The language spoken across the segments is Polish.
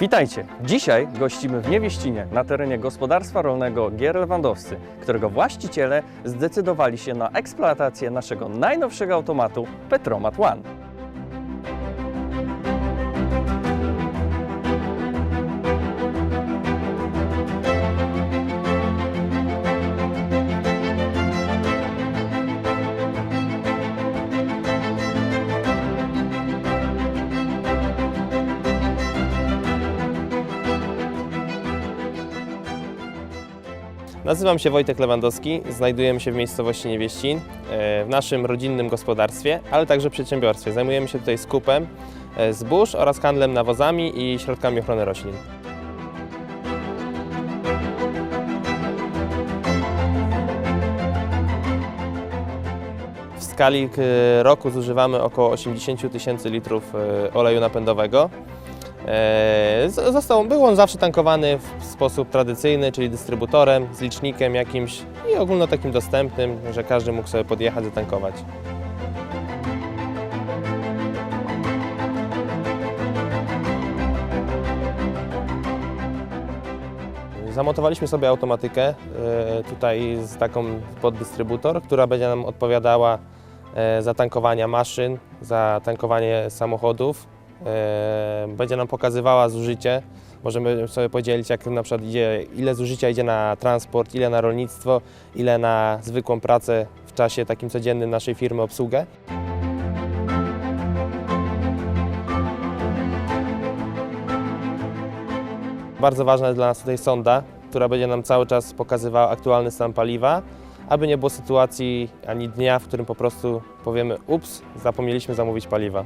Witajcie! Dzisiaj gościmy w Niewieścinie na terenie gospodarstwa rolnego Gier Lewandowscy, którego właściciele zdecydowali się na eksploatację naszego najnowszego automatu Petromat One. Nazywam się Wojtek Lewandowski, znajdujemy się w miejscowości Niewieścin, e, w naszym rodzinnym gospodarstwie, ale także przedsiębiorstwie. Zajmujemy się tutaj skupem e, zbóż oraz handlem nawozami i środkami ochrony roślin. W skali e, roku zużywamy około 80 tysięcy litrów oleju napędowego. E, Został, był on zawsze tankowany w sposób tradycyjny, czyli dystrybutorem, z licznikiem jakimś i ogólno takim dostępnym, że każdy mógł sobie podjechać, zatankować. Zamontowaliśmy sobie automatykę e, tutaj z taką poddystrybutor, która będzie nam odpowiadała e, za tankowania maszyn, za tankowanie samochodów. Będzie nam pokazywała zużycie. Możemy sobie podzielić, jak na przykład idzie, ile zużycia idzie na transport, ile na rolnictwo, ile na zwykłą pracę w czasie takim codziennym naszej firmy obsługę. Bardzo ważna jest dla nas tutaj sonda, która będzie nam cały czas pokazywała aktualny stan paliwa, aby nie było sytuacji ani dnia, w którym po prostu powiemy ups, zapomnieliśmy zamówić paliwa.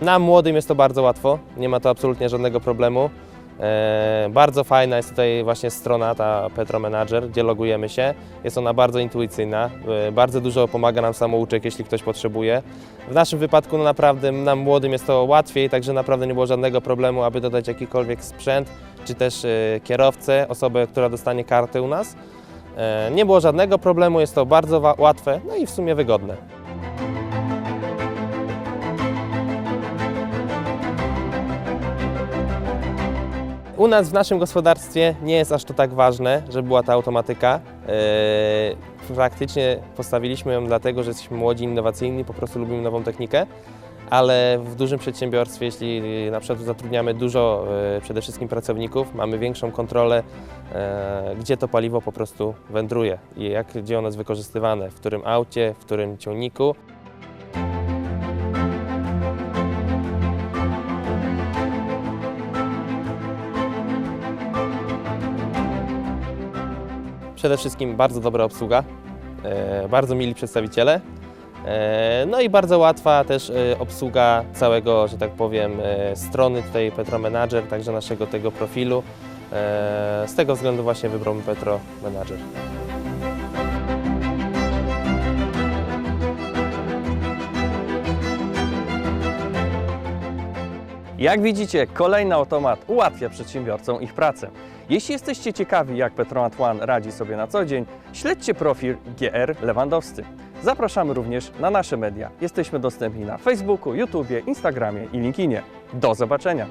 Nam młodym jest to bardzo łatwo, nie ma to absolutnie żadnego problemu. E, bardzo fajna jest tutaj właśnie strona, ta Petro Manager, gdzie logujemy się. Jest ona bardzo intuicyjna, e, bardzo dużo pomaga nam samouczek, jeśli ktoś potrzebuje. W naszym wypadku no naprawdę nam młodym jest to łatwiej, także naprawdę nie było żadnego problemu, aby dodać jakikolwiek sprzęt, czy też e, kierowcę, osobę, która dostanie kartę u nas. Nie było żadnego problemu, jest to bardzo łatwe, no i w sumie wygodne. U nas w naszym gospodarstwie nie jest aż to tak ważne, żeby była ta automatyka. Yy, Praktycznie postawiliśmy ją dlatego, że jesteśmy młodzi, innowacyjni, po prostu lubimy nową technikę, ale w dużym przedsiębiorstwie, jeśli na przykład zatrudniamy dużo yy, przede wszystkim pracowników, mamy większą kontrolę, gdzie to paliwo po prostu wędruje i jak, gdzie ono jest wykorzystywane, w którym aucie, w którym ciągniku. Przede wszystkim bardzo dobra obsługa, e, bardzo mili przedstawiciele, e, no i bardzo łatwa też e, obsługa całego, że tak powiem, strony tutaj Petro Manager, także naszego tego profilu. Z tego względu właśnie wybrałem Petro Manager. Jak widzicie, kolejny automat ułatwia przedsiębiorcom ich pracę. Jeśli jesteście ciekawi, jak Petromat One radzi sobie na co dzień, śledźcie profil GR Lewandowscy. Zapraszamy również na nasze media. Jesteśmy dostępni na Facebooku, YouTubie, Instagramie i LinkedInie. Do zobaczenia!